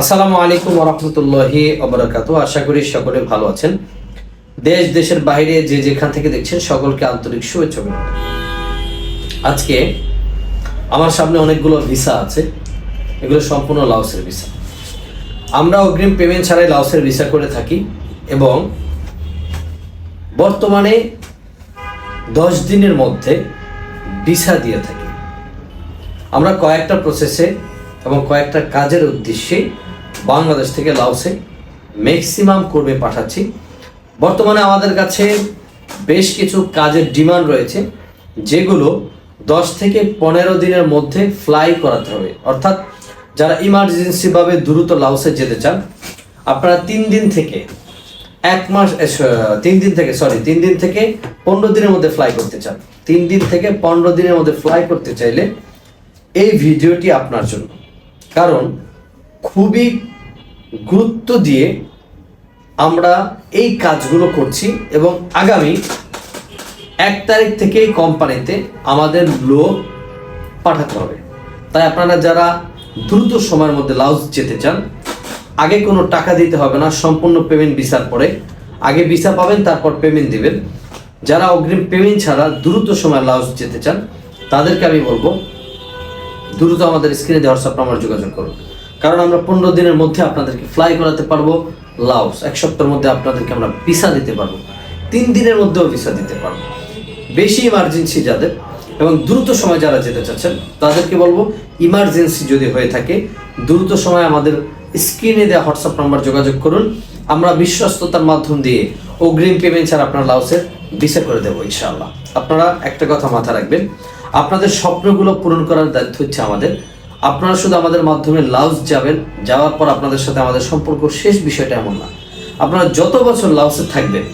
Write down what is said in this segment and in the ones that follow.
আসসালামু আলাইকুম রহমতুল্লাহি অবরাকাতু আশা করি সকলে ভালো আছেন। দেশ, দেশের বাইরে যে যেখান থেকে দেখছেন সকলকে আন্তরিক শুভেচ্ছা। আজকে আমার সামনে অনেকগুলো ভিসা আছে। এগুলো সম্পূর্ণ লাউসের ভিসা। আমরা অগ্রিম পেমেন্ট ছাড়াই লাউসের ভিসা করে থাকি এবং বর্তমানে দশ দিনের মধ্যে ভিসা দিয়ে থাকি। আমরা কয়েকটা প্রসেসে এবং কয়েকটা কাজের উদ্দেশ্যে বাংলাদেশ থেকে লাউসে ম্যাক্সিমাম কর্মী পাঠাচ্ছি। বর্তমানে আমাদের কাছে বেশ কিছু কাজের ডিমান্ড রয়েছে, যেগুলো দশ থেকে পনেরো দিনের মধ্যে ফ্লাই করাতে হবে। অর্থাৎ যারা ইমার্জেন্সিভাবে দ্রুত লাউসে যেতে চান, আপনারা তিন দিন থেকে এক মাস তিন দিন থেকে সরি তিন দিন থেকে পনেরো দিনের মধ্যে ফ্লাই করতে চান। তিন দিন থেকে পনেরো দিনের মধ্যে ফ্লাই করতে চাইলে এই ভিডিওটি আপনার জন্য। কারণ খুবই গুরুত্ব দিয়ে আমরা এই কাজগুলো করছি এবং আগামী এক তারিখ থেকেই কোম্পানিতে আমাদের লোক পাঠাতে হবে। তাই আপনারা যারা দ্রুত সময়ের মধ্যে লাউজ যেতে চান, আগে কোনো টাকা দিতে হবে না, সম্পূর্ণ পেমেন্ট ভিসার পরে। আগে ভিসা পাবেন, তারপর পেমেন্ট দিবেন। যারা অগ্রিম পেমেন্ট ছাড়া দ্রুত সময় লাউজ যেতে চান, তাদেরকে আমি বলব, দ্রুত আমাদের স্ক্রিনে দেওয়ার হোয়াটসঅ্যাপ নাম্বার যোগাযোগ করুন। কারণ আমরা পনেরো দিনের মধ্যে আপনাদেরকে ফ্লাই করাতে পারব লাউস এক সপ্তাহের মধ্যে আপনাদেরকে আমরা ভিসা দিতে পারব, তিন দিনের মধ্যেও ভিসা দিতে পারব। বেশি ইমার্জেন্সি যাদের, এবং দ্রুত সময় যারা যেতে চাচ্ছেন, তাদেরকে বলব ইমার্জেন্সি যদি হয়ে থাকে, দ্রুত সময় আমাদের স্ক্রিনে দেওয়া হোয়াটসঅ্যাপ নাম্বার যোগাযোগ করুন। আমরা বিশ্বস্ততার মাধ্যম দিয়ে অগ্রিম পেমেন্ট ছাড়া আপনার লাউসের ভিসা করে দেবো, ইনশাআল্লাহ। আপনারা একটা কথা মাথা রাখবেন, আপনাদের স্বপ্নগুলো পূরণ করার দায়িত্ব হচ্ছে আমাদের আপনারা শুধু আমাদের মাধ্যমে লাউস যাবেন, যাওয়ার পর আপনাদের সাথে আমাদের সম্পর্ক শেষ বিষয়টা এমন না। আপনারা যত বছর লাউসে থাকবেন,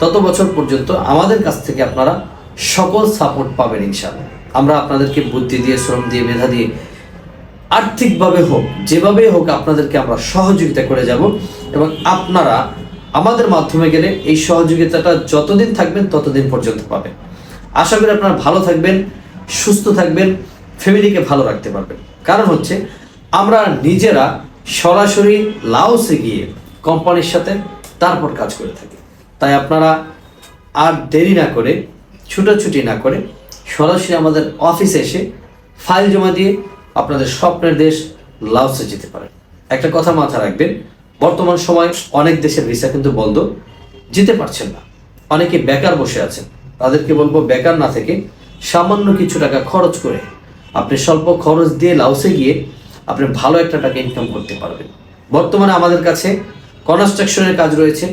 তত বছর পর্যন্ত আমাদের কাছ থেকে আপনারা সকল সাপোর্ট পাবেন ইনশাআল্লাহ। আমরা আপনাদেরকে বুদ্ধি দিয়ে, শ্রম দিয়ে, মেধা দিয়ে, আর্থিকভাবে হোক যেভাবে হোক আপনাদেরকে আমরা সহযোগিতা করে যাব এবং আপনারা আমাদের মাধ্যমে গেলে এই সহযোগিতাটা যতদিন থাকবেন, ততদিন পর্যন্ত পাবেন। আশা করি আপনারা ভালো থাকবেন, সুস্থ থাকবেন, ফ্যামিলিকে ভালো রাখতে পারবেন। কারণ হচ্ছে আমরা নিজেরা সরাসরি লাউসে গিয়ে কোম্পানির সাথে তারপর কাজ করে থাকি। তাই আপনারা আর দেরি না করে, ছুটোছুটি না করে সরাসরি আমাদের অফিসে এসে ফাইল জমা দিয়ে আপনাদের স্বপ্নের দেশ লাউসে যেতে পারেন। একটা কথা মাথা রাখবেন, বর্তমান সময় অনেক দেশের ভিসা কিন্তু বন্ধ, যেতে পারছেন না। অনেকে বেকার বসে আছেন, তাদেরকে বলব বেকার না থেকে সামান্য কিছু টাকা খরচ করে আপনি স্বল্প খরচ দিয়ে লাউসে গিয়ে আপনি ভালো একটা টাকা ইনকাম করতে পারবেন। বর্তমানে আমাদের কাছে কনস্ট্রাকশনের কাজ রয়েছে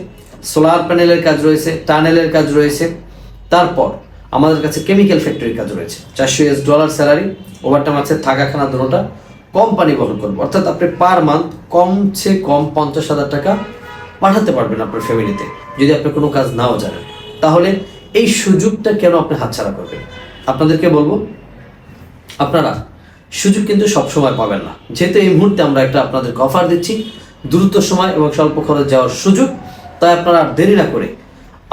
সোলার প্যানেলের কাজ রয়েছে টানেলের কাজ রয়েছে। তারপর আমাদের কাছে কেমিক্যাল ফ্যাক্টরির কাজ রয়েছে। চারশো এস ডলার স্যালারি ওভারটাইম আছে থাকা খানা দুটোটা কোম্পানি বহন করবে। অর্থাৎ আপনি পার মান্থ কমছে কম পঞ্চাশ হাজার টাকা পাঠাতে পারবেন আপনার ফ্যামিলিতে যদি আপনি কোনো কাজ নাও জানেন। তাহলে এই সুযোগটা কেন আপনি হাতছাড়া করবেন? আপনাদেরকে বলব আপনারা সুযোগ কিন্তু সবসময় পাবেন না। যেহেতু এই মুহূর্তে আমরা একটা আপনাদেরকে অফার দিচ্ছি, দ্রুত সময় এবং স্বল্প খরচ যাওয়ার সুযোগ, তাই আপনারা আর দেরি না করে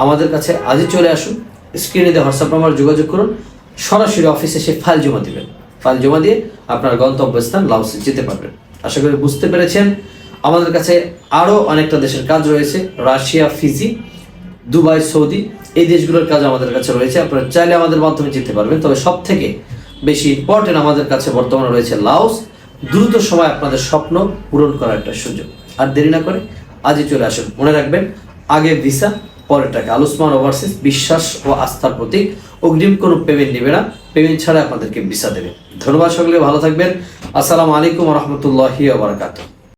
আমাদের কাছে আজই চলে আসুন স্ক্রিনে দিয়ে হোয়াটসঅ্যাপ নাম্বার যোগাযোগ করুন, সরাসরি অফিসে এসে ফাইল জমা দিবেন। ফাইল জমা দিয়ে আপনার গন্তব্যস্থান লাউসে যেতে পারবেন। আশা করি বুঝতে পেরেছেন, আমাদের কাছে আরও অনেকটা দেশের কাজ রয়েছে, রাশিয়া, ফিজি, দুবাই, সৌদি, এই দেশগুলোর কাজ আমাদের কাছে রয়েছে। আপনারা চাইলে আমাদের মাধ্যমে যেতে পারবেন, তবে সব থেকে বেশি ইম্পর্টেন্ট আমাদের কাছে বর্তমানে রয়েছে লাওস। দ্রুত সময় আপনাদের স্বপ্ন পূরণ করার একটা সুযোগ। আর দেরি না করে আজই চলে আসুন। মনে রাখবেন, আগে ভিসা পরের টাকা। আলুসমান ওভারসিস বিশ্বাস ও আস্থার প্রতীক। অগ্রিম কোনো পেমেন্ট নেবে না। পেমেন্ট ছাড়া আপনাদেরকে ভিসা দেবে। ধন্যবাদ সকলে, ভালো থাকবেন। আসসালামু আলাইকুম রহমতুল্লাহি বারাকাতুহ।